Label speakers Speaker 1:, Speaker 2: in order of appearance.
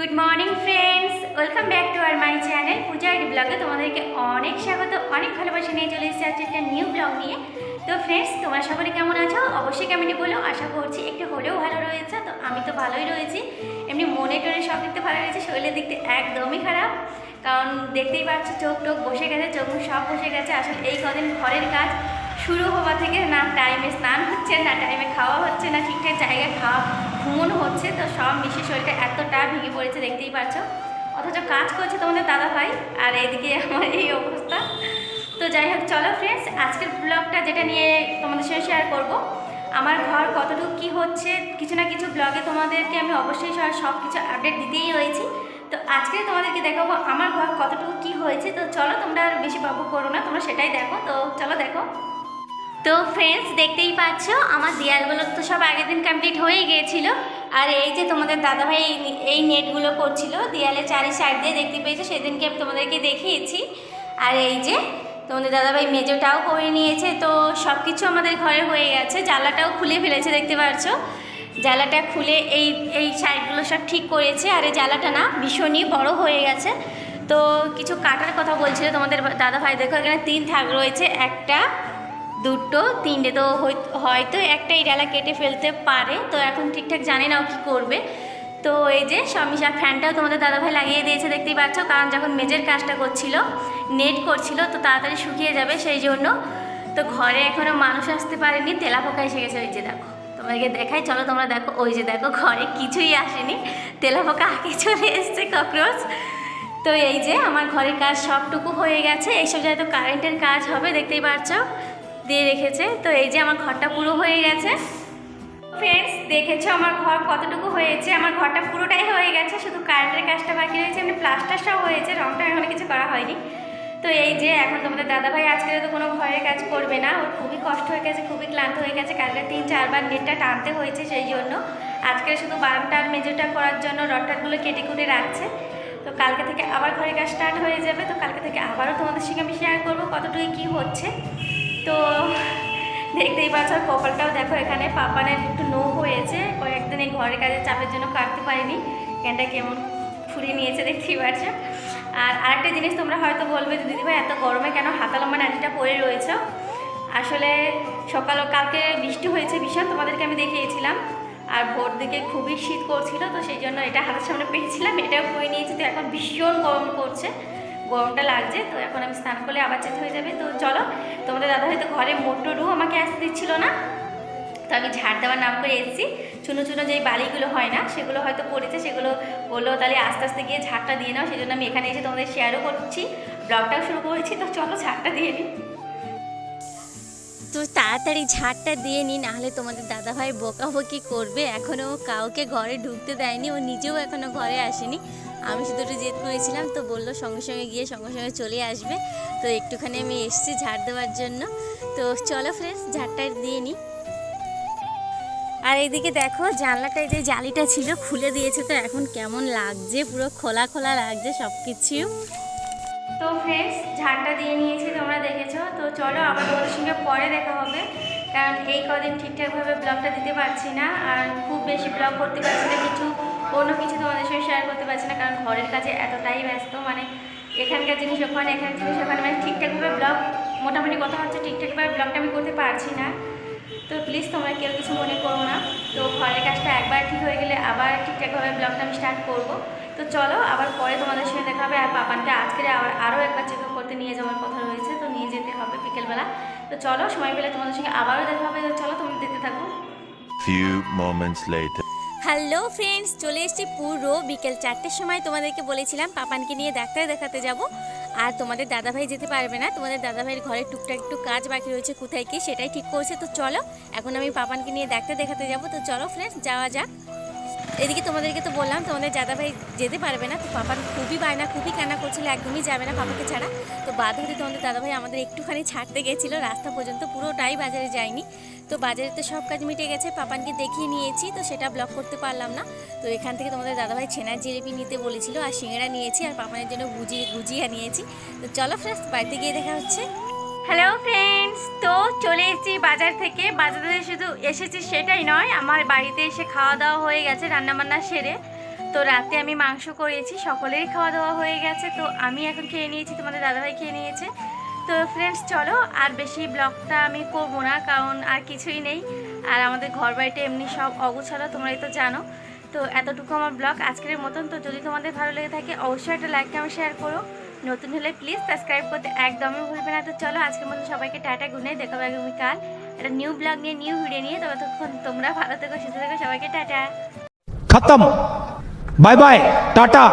Speaker 1: Good morning friends welcome back to R my channel পূজার ব্লগে তোমাদেরকে অনেক স্বাগত, অনেক ভালোবাসা নিয়ে চলে এসেছি আজকে একটা নিউ ব্লগ নিয়ে। তো ফ্রেন্ডস তোমরা সকলে কেমন আছো? অবশ্যই কেমনি বলো। আশা করছি একটু হলেও ভালো রয়েছে। তো আমি তো ভালোই রয়েছি। এমনি মনে টনে সব দিকতে ভালো রয়েছে, শরীরের দিকতে একদমই খারাপ। কারণ দেখতেই পাচ্ছ, চোখ টোক বসে গেছে, চোখ সব বসে গেছে। আসলে এই কদিন ঘরের কাজ শুরু হওয়া থেকে না টাইমে স্নান হচ্ছে, না টাইমে খাওয়া হচ্ছে, না ঠিকঠাক জায়গায় খাওয়া, ঘুমনো হচ্ছে। তো সব মিশে শরীরটা এতটা ভেঙে পড়েছে, দেখতেই পাচ্ছ। অথচ কাজ করছে তোমাদের দাদা ভাই আর এইদিকে আমার এই অবস্থা। তো যাই হোক, চলো ফ্রেন্ডস আজকের ব্লগটা যেটা নিয়ে তোমাদের সঙ্গে শেয়ার করব। আমার ঘর কতটুকু কী হচ্ছে, কিছু না কিছু ব্লগে তোমাদেরকে আমি অবশ্যই সব কিছু আপডেট দিতেই রয়েছি। তো আজকে তোমাদেরকে দেখাবো আমার ঘর কতটুকু কী হয়েছে। তো চলো তোমরা আর বেশি বাবু করো না, তোমরা সেটাই দেখো। তো চলো দেখো। তো ফ্রেন্ডস দেখতেই পাচ্ছ, আমার দেয়ালগুলো তো সব আগের দিন কমপ্লিট হয়ে গিয়েছিল। আর এই যে তোমাদের দাদাভাই এই- নেটগুলো করছিল, দেয়ালে চারি সাইড দিয়ে দেখতে পেয়েছ, সেদিনকে আমি তোমাদেরকে দেখিয়েছি। আর এই যে তোমাদের দাদাভাই মেজোটাও করে নিয়েছে, তো সব কিছু আমাদের ঘরে হয়ে গেছে জ্বালাটাও খুলে ফেলেছে, দেখতে পাচ্ছ জ্বালাটা খুলে এই এই সাইডগুলো সব ঠিক করেছে, আর এই জ্বালাটা না ভীষণই বড় হয়ে গেছে। তো কিছু কাটার কথা বলছিল তোমাদের দাদাভাই, দেখো এখানে তিন থাক রয়েছে, একটা দুটো, তিনটে তো হয়তো একটা এই ডালা কেটে ফেলতে পারে। তো এখন ঠিকঠাক জানি না ও কী করবে। তো এই যে সমিশা ফ্যানটাও তোমাদের দাদাভাই লাগিয়ে দিয়েছে, দেখতেই পাচ্ছ। কারণ যখন মেজের কাজটা করছিল, নেট করছিল, তো তাড়াতাড়ি শুকিয়ে যাবে সেই জন্য। তো ঘরে এখনও মানুষ আসতে পারেনি, তেলা পোকা এসে গেছে, ওই যে দেখো। তোমাদেরকে দেখাই, চলো তোমরা দেখো, ওই যে দেখো, ঘরে কিছুই আসেনি। তেলা পোকা আগে চলে এসছে ককরোচ। তো এই যে আমার ঘরের কাজ সবটুকু হয়ে গেছে। এইসব জায়গায় তো কারেন্টের কাজ হবে, দেখতেই পাচ্ছ। দিয়ে রেখেছে। তো এই যে আমার ঘরটা পুরো হয়ে গেছে। ফ্রেন্ডস দেখেছ আমার ঘর কতটুকু হয়েছে? আমার ঘরটা পুরোটাই হয়ে গেছে, শুধু কারেন্টের কাজটা বাকি রয়েছে এমনি প্লাস্টার সব হয়েছে, রংটা এখনও কিছু করা হয়নি। তো এই যে এখন তোমাদের দাদাভাই আজকে তো কোনো ঘরের কাজ করবে না। ওর খুবই কষ্ট হয়ে গেছে, খুবই ক্লান্ত হয়ে গেছে। কালকে তিন, চারবার নেটটা টানতে হয়েছে সেই জন্য। আজকে শুধু বারান্দার মেজোটা করার জন্য রটারগুলো কেটে কুটে রাখছে। তো কালকে থেকে আবার ঘরের কাজ স্টার্ট হয়ে যাবে। তো কালকে থেকে আবারও তোমাদের সঙ্গে আমি শেয়ার করব কতটুকু কী হচ্ছে। তো দেখতেই পাচ্ছ কপালটাও দেখো এখানে, পাপানের একটু নো হয়েছে। কয়েকদিন এই ঘরের কাজের চাপের জন্য কাটতে পারিনি। ক্যানটা কেমন ফুরিয়ে নিয়েছে দেখতেই পাচ্ছ। আর আরেকটা জিনিস তোমরা হয়তো বলবে দিদিভাই, এত গরমে কেন হাতা লম্বা নাচিটা পরে রয়েছে? আসলে সকাল, কালকে বৃষ্টি হয়েছে ভীষণ, তোমাদেরকে আমি দেখিয়েছিলাম। আর ভোর দিকে খুবই শীত করছিল, তো সেই জন্য এটা হাতের সামনে পেয়েছিলাম, এটাও পরে নিয়েছি। তো এখন ভীষণ গরম করছে গরমটা লাগছে, তো এখন আমি স্নান করলে আবার চেঞ্জ হয়ে যাবে। তো চলো, তোমাদের দাদা হয়তো ঘরে মোটরও আমাকে আসতে দিচ্ছিল না, তো আমি ঝাড় দেওয়ার নাম করে এসেছি। চুনো চুনো যেই বালিগুলো হয় না, সেগুলো হয়তো পড়েছে, সেগুলো বলল তাহলে আস্তে আস্তে গিয়ে ঝাড়টা দিয়ে নাও সেই জন্য আমি এখানে এসে তোমাদের শেয়ারও করছি। ব্লগটাও শুরু করেছি, তো চলো ঝাড়টা দিয়ে নিই
Speaker 2: তো তাড়াতাড়ি ঝাড়টা দিয়ে নি, নাহলে তোমাদের দাদাভাই বকাবকি করবে। এখনও কাউকে ঘরে ঢুকতে দেয়নি, ও নিজেও এখনও ঘরে আসেনি। আমি শুধু একটু জেদ করেছিলাম, তো বলল সঙ্গে সঙ্গে গিয়ে সঙ্গে সঙ্গে চলে আসবে। তো একটুখানি আমি এসছি ঝাড় দেওয়ার জন্য। তো চলো ফ্রেন্ডস ঝাড়টা দিয়ে নিই আর এইদিকে দেখো, জানলাটায় যে জালিটা ছিল খুলে দিয়েছে, তো এখন কেমন লাগছে, পুরো খোলা খোলা লাগছে সব কিছু
Speaker 1: তো ফ্রেন্ডস ঝাড়টা দিয়ে নিয়েছি, তোমরা দেখেছ। তো চলো আবার তোমাদের সঙ্গে পরে দেখা হবে, কারণ এই কদিন ঠিকঠাকভাবে ব্লগটা দিতে পারছি না, আর খুব বেশি ব্লগ করতে পারছি না, কিছু অন্য কিছু তোমাদের সঙ্গে শেয়ার করতে পারছি না, কারণ ঘরের কাছে এতটাই ব্যস্ত মানে এখানকার জিনিস ওখানে, এখানকার জিনিস ওখানে মানে ঠিকঠাকভাবে ব্লগ মোটামুটি কথা হচ্ছে ঠিকঠাকভাবে ব্লগটা আমি করতে পারছি না। তো প্লিজ তোমরা কেউ কিছু মনে করো না। তো ঘরের কাজটা একবার ঠিক হয়ে গেলে আবার ঠিকঠাকভাবে ব্লগটা আমি স্টার্ট করব। তো চলো আবার পরে তোমাদের সঙ্গে দেখা হবে। আর পাপানকে আজকে আবার আরও একবার চেক আপ করতে নিয়ে যাওয়ার কথা রয়েছে তো নিয়ে যেতে হবে বিকেলবেলা। তো চলো সময় পেলে তোমাদের সঙ্গে আবারও দেখা হবে। তো চলো তোমরা দেখতে থাকো।
Speaker 3: Few moments later.
Speaker 2: Hello friends চলে এসেছি পুরো বিকেল চারটের সময় তোমাদেরকে বলেছিলাম পাপানকে নিয়ে ডাক্তার দেখাতে যাব। আর তোমাদের দাদাভাই যেতে পারবে না, তোমাদের দাদাভাইয়ের ঘরে টুকটাক একটু কাজ বাকি রয়েছে, কোথায় কি সেটাই ঠিক করছে, তো চলো, এখন আমি পাপানকে নিয়ে ডাক্তার দেখাতে যাব, তো চলো ফ্রেন্ডস যাওয়া যাক। এদিকে তোমাদেরকে তো বললাম, তোমাদের দাদাভাই যেতে পারবে না, তো পাপান খুবই বায়না, খুবই কান্না করছিল, একদমই যাবে না পাপাকে ছাড়া। তো বাদ হতে তোমাদের দাদাভাই আমাদের একটুখানি ছাড়তে গেছিল, রাস্তা পর্যন্ত পুরোটাই বাজারে যায়নি। তো বাজারে তো সব কাজ মিটে গেছে, পাপানকে দেখিয়ে নিয়েছি, তো সেটা ব্লক করতে পারলাম না। তো এখান থেকে তোমাদের দাদাভাই ছেনার জিলিপি নিতে বলেছিল, আর সিঙ্গারা নিয়েছি, আর পাপানের জন্য গুজিয়ে গুজিয়া নিয়েছি। তো চলো ফ্রেন্ডস বাড়িতে গিয়ে দেখা হচ্ছে।
Speaker 1: হ্যালো ফ্রেন্ডস তো চলে এসেছি বাজার থেকে। বাজার থেকে শুধু এসেছি সেটাই নয়, আমার বাড়িতে এসে খাওয়া দাওয়া হয়ে গেছে, রান্নাবান্না সেরে। তো রাতে আমি মাংস করেছি, সকলেরই খাওয়া দাওয়া হয়ে গেছে। তো আমি এখন খেয়ে নিয়েছি, তোমাদের দাদাভাই খেয়ে নিয়েছে। তো ফ্রেন্ডস চলো, আর বেশি ব্লগটা আমি করব না, কারণ আর কিছুই নেই। আর আমাদের ঘর বাড়িটা এমনি সব অগোছালো, তোমরাই তো জানো। তো এতটুকু আমার ব্লগ আজকের মতন। তো যদি তোমাদের ভালো লেগে থাকে, অবশ্যই একটা লাইক কমেন্ট শেয়ার করো। নতুন হলে প্লিজ সাবস্ক্রাইব করতে একদমই ভুলবে না। তো চলো আজকের মতো সবাইকে টাটা গুনে দেখাবো আগামীকাল একটা নিউ ব্লগ নিয়ে নিউ ভিডিও নিয়ে। তবে তখন তোমরা ভালো থেকো, সুস্থ থেকো, সবাইকে টাটা।
Speaker 4: খতম। Bye bye tata.